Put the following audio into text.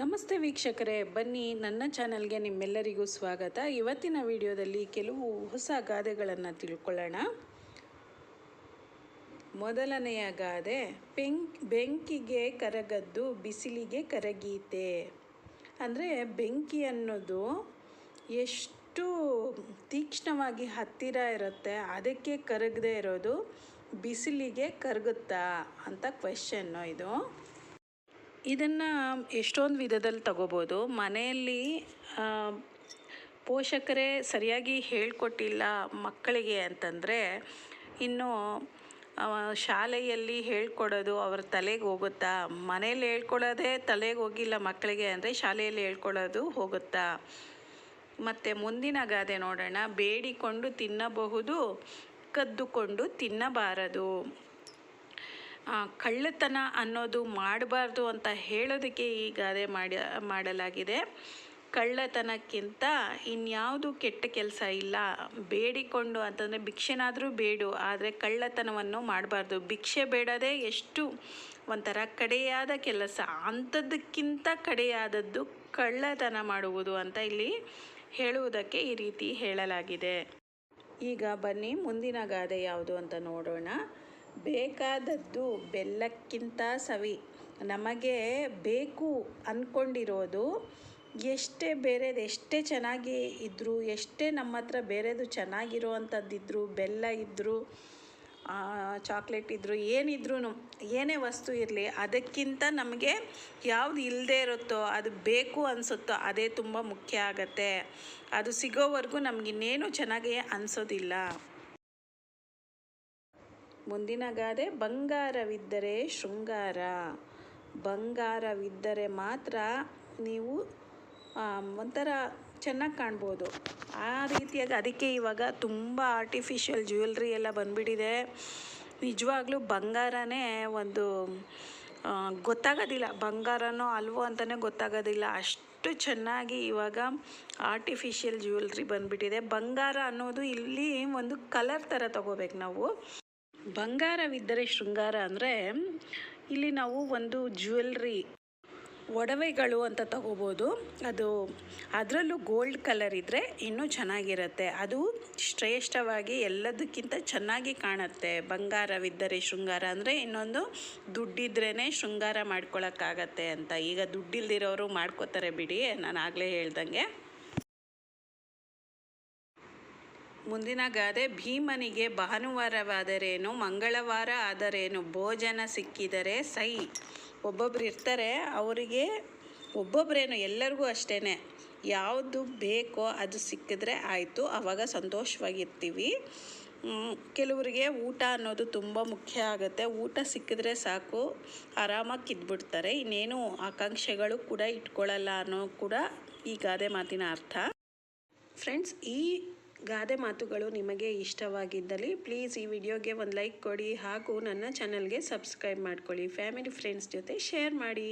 ನಮಸ್ತೆ ವೀಕ್ಷಕರೇ, ಬನ್ನಿ ನನ್ನ ಚಾನೆಲ್ಗೆ ನಿಮ್ಮೆಲ್ಲರಿಗೂ ಸ್ವಾಗತ. ಇವತ್ತಿನ ವಿಡಿಯೋದಲ್ಲಿ ಕೆಲವು ಹೊಸ ಗಾದೆಗಳನ್ನು ತಿಳ್ಕೊಳ್ಳೋಣ. ಮೊದಲನೆಯ ಗಾದೆ ಬೆಂಕ್ ಬೆಂಕಿಗೆ ಕರಗದ್ದು ಬಿಸಿಲಿಗೆ ಕರಗೀತೆ. ಅಂದರೆ ಬೆಂಕಿ ಅನ್ನೋದು ಎಷ್ಟು ತೀಕ್ಷ್ಣವಾಗಿ ಹತ್ತಿರ ಇರುತ್ತೆ, ಅದಕ್ಕೆ ಕರಗದೆ ಇರೋದು ಬಿಸಿಲಿಗೆ ಕರಗುತ್ತಾ ಅಂತ ಕ್ವೆಶನ್ನು ಇದು. ಇದನ್ನು ಎಷ್ಟೊಂದು ವಿಧದಲ್ಲಿ ತಗೋಬೋದು. ಮನೆಯಲ್ಲಿ ಪೋಷಕರೇ ಸರಿಯಾಗಿ ಹೇಳ್ಕೊಟ್ಟಿಲ್ಲ ಮಕ್ಕಳಿಗೆ ಅಂತಂದರೆ, ಇನ್ನು ಶಾಲೆಯಲ್ಲಿ ಹೇಳ್ಕೊಡೋದು ಅವ್ರ ತಲೆಗೆ ಹೋಗುತ್ತಾ? ಮನೇಲಿ ಹೇಳ್ಕೊಡೋದೇ ತಲೆಗೆ ಹೋಗಿಲ್ಲ ಮಕ್ಕಳಿಗೆ ಅಂದರೆ ಶಾಲೆಯಲ್ಲಿ ಹೇಳ್ಕೊಡೋದು ಹೋಗುತ್ತಾ? ಮತ್ತು ಮುಂದಿನ ಗಾದೆ ನೋಡೋಣ. ಬೇಡಿಕೊಂಡು ತಿನ್ನಬಹುದು, ಕದ್ದುಕೊಂಡು ತಿನ್ನಬಾರದು. ಕಳ್ಳತನ ಅನ್ನೋದು ಮಾಡಬಾರ್ದು ಅಂತ ಹೇಳೋದಕ್ಕೆ ಈ ಗಾದೆ ಮಾಡಿ, ಮಾಡಲಾಗಿದೆ. ಕಳ್ಳತನಕ್ಕಿಂತ ಇನ್ಯಾವುದು ಕೆಟ್ಟ ಕೆಲಸ ಇಲ್ಲ. ಬೇಡಿಕೊಂಡು ಅಂತಂದರೆ ಭಿಕ್ಷೆನಾದರೂ ಬೇಡು, ಆದರೆ ಕಳ್ಳತನವನ್ನು ಮಾಡಬಾರ್ದು. ಭಿಕ್ಷೆ ಬೇಡದೇ ಎಷ್ಟು ಒಂಥರ ಕಡೆಯಾದ ಕೆಲಸ. ಅಂಥದ್ದಕ್ಕಿಂತ ಕಡೆಯಾದದ್ದು ಕಳ್ಳತನ ಮಾಡುವುದು ಅಂತ ಇಲ್ಲಿ ಹೇಳುವುದಕ್ಕೆ ಈ ರೀತಿ ಹೇಳಲಾಗಿದೆ. ಈಗ ಬನ್ನಿ ಮುಂದಿನ ಗಾದೆ ಯಾವುದು ಅಂತ ನೋಡೋಣ. ಬೇಕಾದದ್ದು ಬೆಲ್ಲಕ್ಕಿಂತ ಸವಿ. ನಮಗೆ ಬೇಕು ಅಂದ್ಕೊಂಡಿರೋದು ಎಷ್ಟೇ ಬೇರೆದು ಎಷ್ಟೇ ಚೆನ್ನಾಗಿ ಇದ್ದರೂ ಎಷ್ಟೇ ನಮ್ಮ ಹತ್ರ ಬೇರೆದು ಚೆನ್ನಾಗಿರೋ ಅಂಥದ್ದಿದ್ರು, ಬೆಲ್ಲ ಇದ್ದರೂ ಚಾಕ್ಲೇಟ್ ಇದ್ದರು ಏನಿದ್ರೂ ಏನೇ ವಸ್ತು ಇರಲಿ, ಅದಕ್ಕಿಂತ ನಮಗೆ ಯಾವುದು ಇಲ್ಲದೆ ಇರುತ್ತೋ, ಅದು ಬೇಕು ಅನಿಸುತ್ತೋ, ಅದೇ ತುಂಬ ಮುಖ್ಯ ಆಗತ್ತೆ. ಅದು ಸಿಗೋವರೆಗೂ ನಮಗಿನ್ನೇನು ಚೆನ್ನಾಗಿ ಅನಿಸೋದಿಲ್ಲ. ಮುಂದಿನ ಗಾದೆ, ಬಂಗಾರವಿದ್ದರೆ ಶೃಂಗಾರ. ಬಂಗಾರವಿದ್ದರೆ ಮಾತ್ರ ನೀವು ಒಂಥರ ಚೆನ್ನಾಗಿ ಕಾಣ್ಬೋದು. ಆ ರೀತಿಯಾಗಿ ಅದಕ್ಕೆ ಇವಾಗ ತುಂಬ ಆರ್ಟಿಫಿಷಿಯಲ್ ಜ್ಯುವೆಲ್ರಿ ಎಲ್ಲ ಬಂದುಬಿಟ್ಟಿದೆ. ನಿಜವಾಗ್ಲೂ ಬಂಗಾರನೇ ಒಂದು ಗೊತ್ತಾಗೋದಿಲ್ಲ. ಬಂಗಾರನೋ ಅಲ್ವೋ ಅಂತಲೇ ಗೊತ್ತಾಗೋದಿಲ್ಲ. ಅಷ್ಟು ಚೆನ್ನಾಗಿ ಇವಾಗ ಆರ್ಟಿಫಿಷಿಯಲ್ ಜ್ಯುವೆಲ್ರಿ ಬಂದುಬಿಟ್ಟಿದೆ. ಬಂಗಾರ ಅನ್ನೋದು ಇಲ್ಲಿ ಒಂದು ಕಲರ್ ಥರ ತಗೋಬೇಕು ನಾವು. ಬಂಗಾರವಿದ್ದರೆ ಶೃಂಗಾರ ಅಂದರೆ ಇಲ್ಲಿ ನಾವು ಒಂದು ಜ್ಯುವೆಲ್ರಿ, ಒಡವೆಗಳು ಅಂತ ತಗೋಬೋದು. ಅದು ಅದರಲ್ಲೂ ಗೋಲ್ಡ್ ಕಲರ್ ಇದ್ದರೆ ಇನ್ನೂ ಚೆನ್ನಾಗಿರುತ್ತೆ. ಅದು ಶ್ರೇಷ್ಠವಾಗಿ ಎಲ್ಲದಕ್ಕಿಂತ ಚೆನ್ನಾಗಿ ಕಾಣುತ್ತೆ. ಬಂಗಾರವಿದ್ದರೆ ಶೃಂಗಾರ ಅಂದರೆ ಇನ್ನೊಂದು ದುಡ್ಡಿದ್ರೇ ಶೃಂಗಾರ ಮಾಡ್ಕೊಳಕ್ಕಾಗತ್ತೆ ಅಂತ. ಈಗ ದುಡ್ಡಿಲ್ದಿರೋರು ಮಾಡ್ಕೋತಾರೆ ಬಿಡಿ, ನಾನು ಆಗಲೇ ಹೇಳ್ದಂಗೆ. ಮುಂದಿನ ಗಾದೆ, ಭೀಮನಿಗೆ ಭಾನುವಾರವಾದರೇನು, ಮಂಗಳವಾರ ಆದರೇನು, ಭೋಜನ ಸಿಕ್ಕಿದರೆ ಸೈ. ಒಬ್ಬೊಬ್ರು ಇರ್ತಾರೆ, ಅವರಿಗೆ ಒಬ್ಬೊಬ್ಬರೇನು ಎಲ್ಲರಿಗೂ ಅಷ್ಟೇ ಯಾವುದು ಬೇಕೋ ಅದು ಸಿಕ್ಕಿದ್ರೆ ಆಯಿತು ಆವಾಗ ಸಂತೋಷವಾಗಿರ್ತೀವಿ. ಕೆಲವರಿಗೆ ಊಟ ಅನ್ನೋದು ತುಂಬ ಮುಖ್ಯ ಆಗುತ್ತೆ. ಊಟ ಸಿಕ್ಕಿದ್ರೆ ಸಾಕು, ಆರಾಮಾಗಿ ಕಿದ್ಬಿಡ್ತಾರೆ. ಇನ್ನೇನು ಆಕಾಂಕ್ಷೆಗಳು ಕೂಡ ಇಟ್ಕೊಳ್ಳಲ್ಲ ಅನ್ನೋ ಕೂಡ ಈ ಗಾದೆ ಮಾತಿನ ಅರ್ಥ. ಫ್ರೆಂಡ್ಸ್, ಈ ಗಾದೆ ಮಾತುಗಳು ನಿಮಗೆ ಇಷ್ಟವಾಗಿದ್ದಲ್ಲಿ ಪ್ಲೀಸ್ ಈ ವಿಡಿಯೋಗೆ ಒಂದು ಲೈಕ್ ಕೊಡಿ ಹಾಗೂ ನನ್ನ ಚಾನಲ್ಗೆ ಸಬ್ಸ್ಕ್ರೈಬ್ ಮಾಡ್ಕೊಳ್ಳಿ. ಫ್ಯಾಮಿಲಿ ಫ್ರೆಂಡ್ಸ್ ಜೊತೆ ಶೇರ್ ಮಾಡಿ.